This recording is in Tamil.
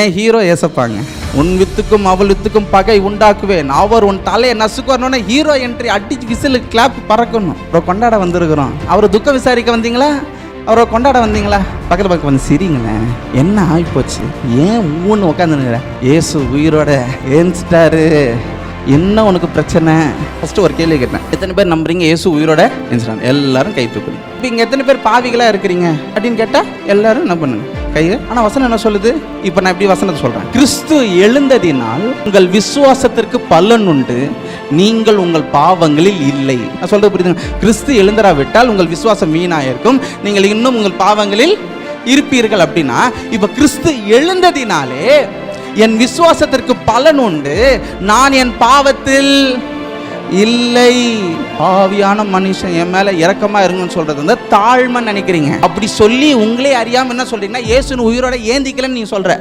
என் ஹீரோ ஏசப்பாங்க. உன் வித்துக்கும் அவள் வித்துக்கும் பகை உண்டாக்குவேன். அவர் உன் தலையை நசுக்கணும்னு ஹீரோ என்ட்ரி அடிச்சு விசிலு கிளாப் பறக்கணும். அப்புறம் கொண்டாட வந்திருக்கிறோம். அவர் துக்க விசாரிக்க வந்தீங்களா? அவரை கொண்டாட வந்தீங்களா? பக்கத்துல பக்கம் வந்து சிரிங்களேன். என்ன ஆகிப்போச்சு ஏன் ஊன்னு உட்காந்துனுங்கிற ஏசு உயிரோட ஏன்ஸ்டாரு என்ன உனக்கு பிரச்சனை? ஃபர்ஸ்ட் ஒரு கேள்வி கேட்டேன். எத்தனை பேர் நம்புறீங்க இயேசு உயிரோட எந்திரிச்சாங்க எல்லாரும் கை தூக்குங்க. இப்போ இங்கே எத்தனை பேர் பாவிகளா இருக்கிறீங்க? அப்படின்னு கேட்டால் எல்லாரும் என்ன பண்ணுங்க? கையை ஆனால் வசனம் என்ன சொல்லுது? இப்போ நான் இப்படி வசனத்தை சொல்கிறேன் கிறிஸ்து எழுந்ததினால் உங்கள் விசுவாசத்திற்கு பலன் உண்டு. நீங்கள் உங்கள் பாவங்களில் இல்லை. நான் சொல்றது புரியுதுங்க? கிறிஸ்து எழுந்தராவிட்டால் உங்கள் விசுவாசம் வீணாயிருக்கும். நீங்கள் இன்னும் உங்கள் பாவங்களில் இருப்பீர்கள் அப்படின்னா இப்போ கிறிஸ்து எழுந்ததினாலே என் விசுவாசத்திற்கு பலன் உண்டு. நான் என் பாவத்தில் இல்லை. ஆவியான மனுஷன் என் மேல இறக்கமா இருங்கன்னு சொல்றது வந்து தாழ்மை நினைக்கிறீங்க. அப்படி சொல்லி உங்களே அறியாம என்ன சொல்றீங்கன்னா இயேசுன்னு உயிரோட ஏந்திக்கலன்னு நீங்க சொல்ற.